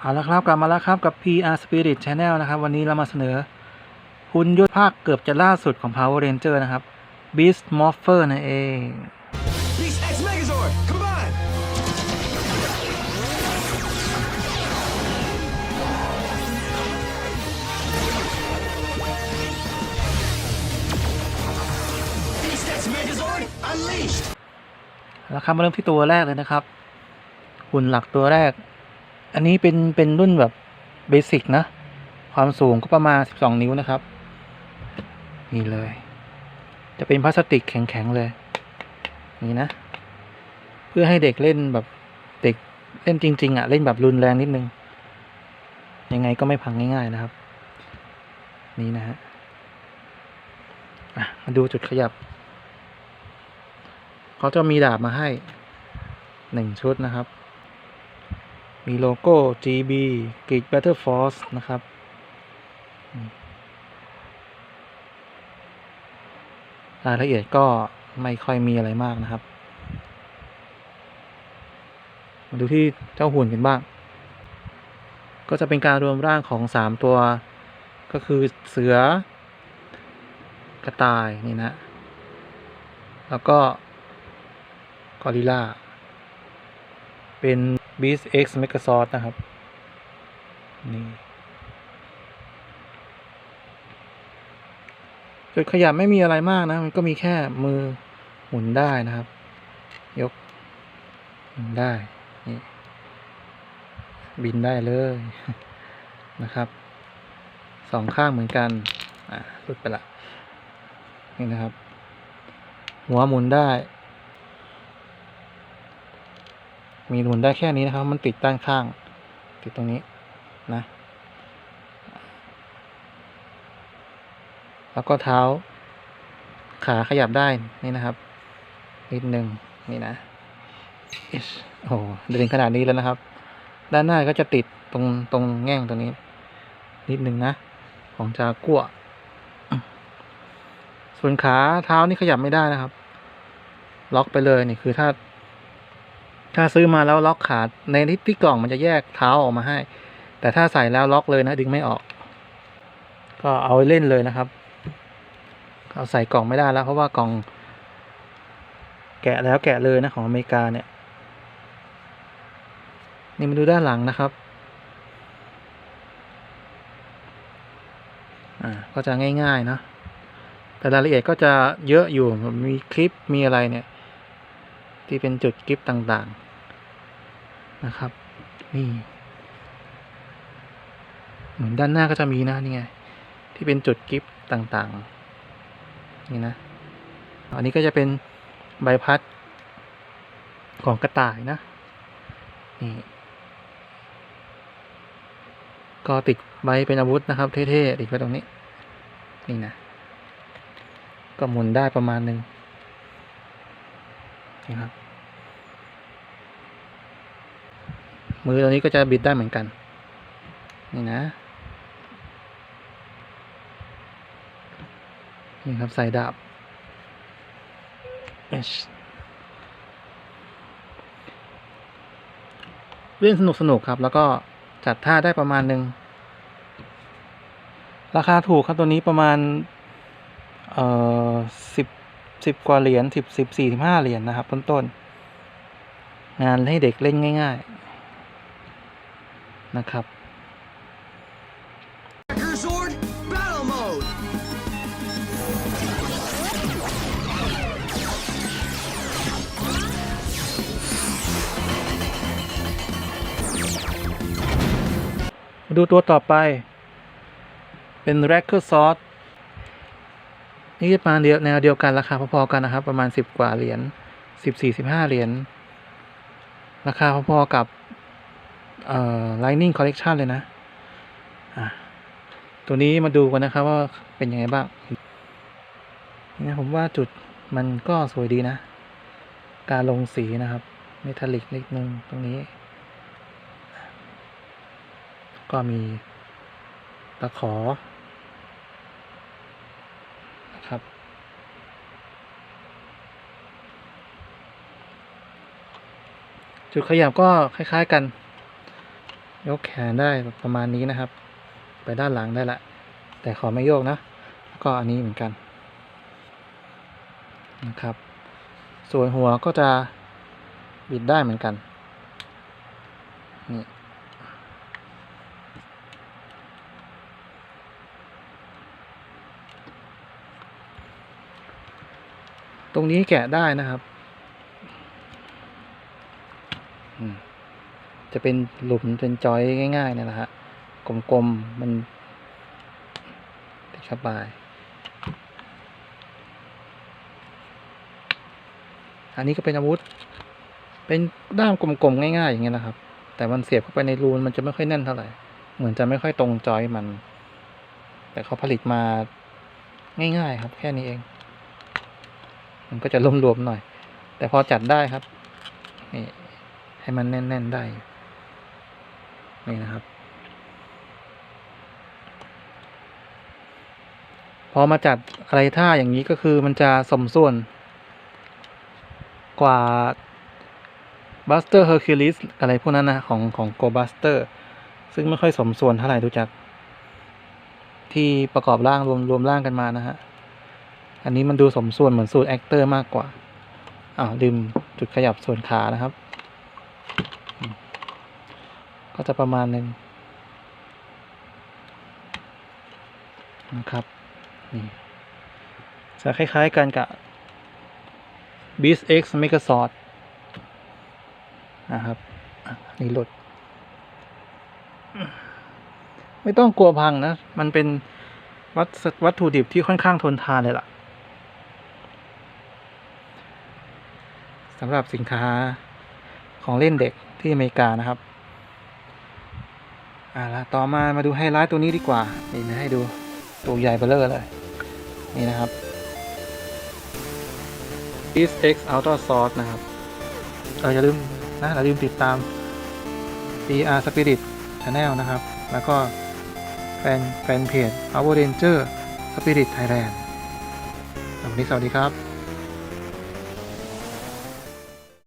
เอาละครับกลับมาแล้วครับกับ PR Spirit Channel นะครับ วันนี้เรามาเสนอหุ่นยนต์ภาคเกือบจะล่าสุดของ Power Ranger นะครับ Beast Morpher นั่นเอง Beast X Megazord, combine! Beast X Megazord, unleashed! แล้วครับมาเริ่มที่ตัวแรกเลยนะครับ หุ่นหลักตัวแรก อันนี้เป็นเป็นรุ่นแบบเบสิกนะ ความสูงก็ประมาณ 12 นิ้วนะครับ นี่เลย จะเป็นพลาสติกแข็งๆเลย นี่นะ เพื่อให้เด็กเล่นแบบเด็กเล่นจริง ๆอะ เล่นแบบรุนแรงนิดนึง ยังไงก็ไม่พังง่าย ๆนะครับ นี่นะฮะมาดูจุดขยับ เขาจะมีดาบมาให้หนึ่งชุดนะครับ มีโลโก้ GB g e e k Battle Force นะครับ รายละเอียดก็ไม่ค่อยมีอะไรมากนะครับ มาดูที่เจ้าหุ่นกันบ้าง ก็จะเป็นการรวมร่างของสามตัว ก็คือเสือ กระต่ายนี่นะ แล้วก็ กอริล่าเป็น Beast X Megazord นะครับ นี่ จุดขยับไม่มีอะไรมากนะ มันก็มีแค่มือหมุนได้นะครับ ยก หมุนได้ นี่ บินได้เลยนะครับสองข้างเหมือนกัน อะหลุดไปละ นี่นะครับ หัวหมุนได้ มีหมุนได้แค่นี้นะครับ มันติดด้านข้าง ติดตรงนี้นะ แล้วก็เท้า ขาขยับได้นี่นะครับนิดหนึ่งนี่นะโอ้โหเดินขนาดนี้แล้วนะครับ ด้านหน้าก็จะติดตรงตรงแง่งตรงนี้ นิดหนึ่งนะ ของจากัวส่วนขาเท้านี่ขยับไม่ได้นะครับ ล็อกไปเลยนี่คือถ้า ถ้าซื้อมาแล้วล็อกขาดในที่ที่กล่องมันจะแยกเท้าออกมาให้ แต่ถ้าใส่แล้วล็อกเลยนะดึงไม่ออก ก็เอาไว้เล่นเลยนะครับ เอาใส่กล่องไม่ได้แล้ว เพราะว่ากล่อง แกะแล้วแกะเลยนะของอเมริกาเนี่ย นี่มาดูด้านหลังนะครับอ่าก็จะง่ายๆนะแต่รายละเอียดก็จะเยอะอยู่ มีคลิป มีอะไรเนี่ย ที่เป็นจุดกิฟต่างๆ นะครับ นี่เหมือนด้านหน้าก็จะมีนะนี่ไงที่เป็นจุดกิฟต่างๆ นี่นะ อันนี้ก็จะเป็นใบพัดของกระต่ายนะ นี่ ก็ติดใบเป็นอาวุธนะครับ เท่ๆติดไว้ตรงนี้ นี่นะ ก็หมุนได้ประมาณหนึ่งนี่ครับ มือตัวนี้ก็จะบิดได้เหมือนกัน นี่นะ นี่ครับใส่ดาบเอชเล่นสนุกสนุกครับ แล้วก็จัดท่าได้ประมาณหนึ่ง ราคาถูกครับตัวนี้ประมาณ เอ่อสิบสิบกว่าเหรียญสิบสิบสี่สิบห้าเหรียญนะครับ ต้นต้นๆงานให้เด็กเล่นง่าย ๆ นะครับ Hacker Sword, battle mode! มาดูตัวต่อไป เป็น r a c k e r Sauce นี่จะมาเดียวแนวเดียวกันราคาพอๆกันนะครับ ประมาณสิบกว่าเหรียญสิบสี่สิบห้าเหรียญ ราคาพอๆกับ เอ่อ Lightning Collection เลยนะอะตัวนี้มาดูกันนะครับว่าเป็นยังไงบ้างเนี่ยผมว่าจุดมันก็สวยดีนะ การลงสีนะครับเมทัลลิกนิดนึงตรงนี้ ก็มีตะขอนะครับจุดขยับก็คล้าย ๆกัน ยกแขนได้ประมาณนี้นะครับ ไปด้านหลังได้ละ แต่ขอไม่โยกนะ ก็อันนี้เหมือนกันนะครับ ส่วนหัวก็จะบิดได้เหมือนกัน นี่ตรงนี้แกะได้นะครับอืม จะเป็นหลุมเป็นจอยง่ายๆนี่แหละฮะกลมๆมันติดเข้าไปอันนี้ก็เป็นอาวุธ เป็นด้ามกลมๆง่ายๆอย่างเงี้ยนะครับ แต่มันเสียบเข้าไปในรูนมันจะไม่ค่อยแน่นเท่าไหร่ เหมือนจะไม่ค่อยตรงจอยมัน แต่เขาผลิตมาง่ายๆครับ แค่นี้เอง มันก็จะรวมๆหน่อย แต่พอจัดได้ครับนี่ให้มันแน่นๆได้ นี่นะครับ พอมาจัดอะไรท่าอย่างนี้ก็คือมันจะสมส่วน กว่า Buster Hercules อะไรพวกนั้นนะของของ Go Buster ซึ่งไม่ค่อยสมส่วนเท่าไหร่ดูจากที่ประกอบร่างรวมรวมร่างกันมานะฮะ อันนี้มันดูสมส่วนเหมือนสูตรแอคเตอร์มากกว่า อ้าวลืมจุดขยับส่วนขานะครับ ก็จะประมาณหนึ่งนะครับนี่จะคล้ายๆกันกับ b e a s X Megazord นะครับนี่หลดไม่ต้องกลัวพังนะ มันเป็นวัตวัตถุดิบที่ค่อนข้างทนทานเลยล่ะสำหรับสินค้าของเล่นเด็กที่อเมริกานะครับ อ่าละต่อมามาดูไฮไลท์ตัวนี้ดีกว่า นี่นะให้ดูตัวใหญ่เบลเลอร์เลย นี่นะครับ East X Outer Source นะครับเอออย่าลืมนะอย่าลืมติดตาม PR Spirit Channel นะครับ แล้วก็แฟนแฟนเพจ Power Ranger Spirit Thailand วันนี้สวัสดีครับ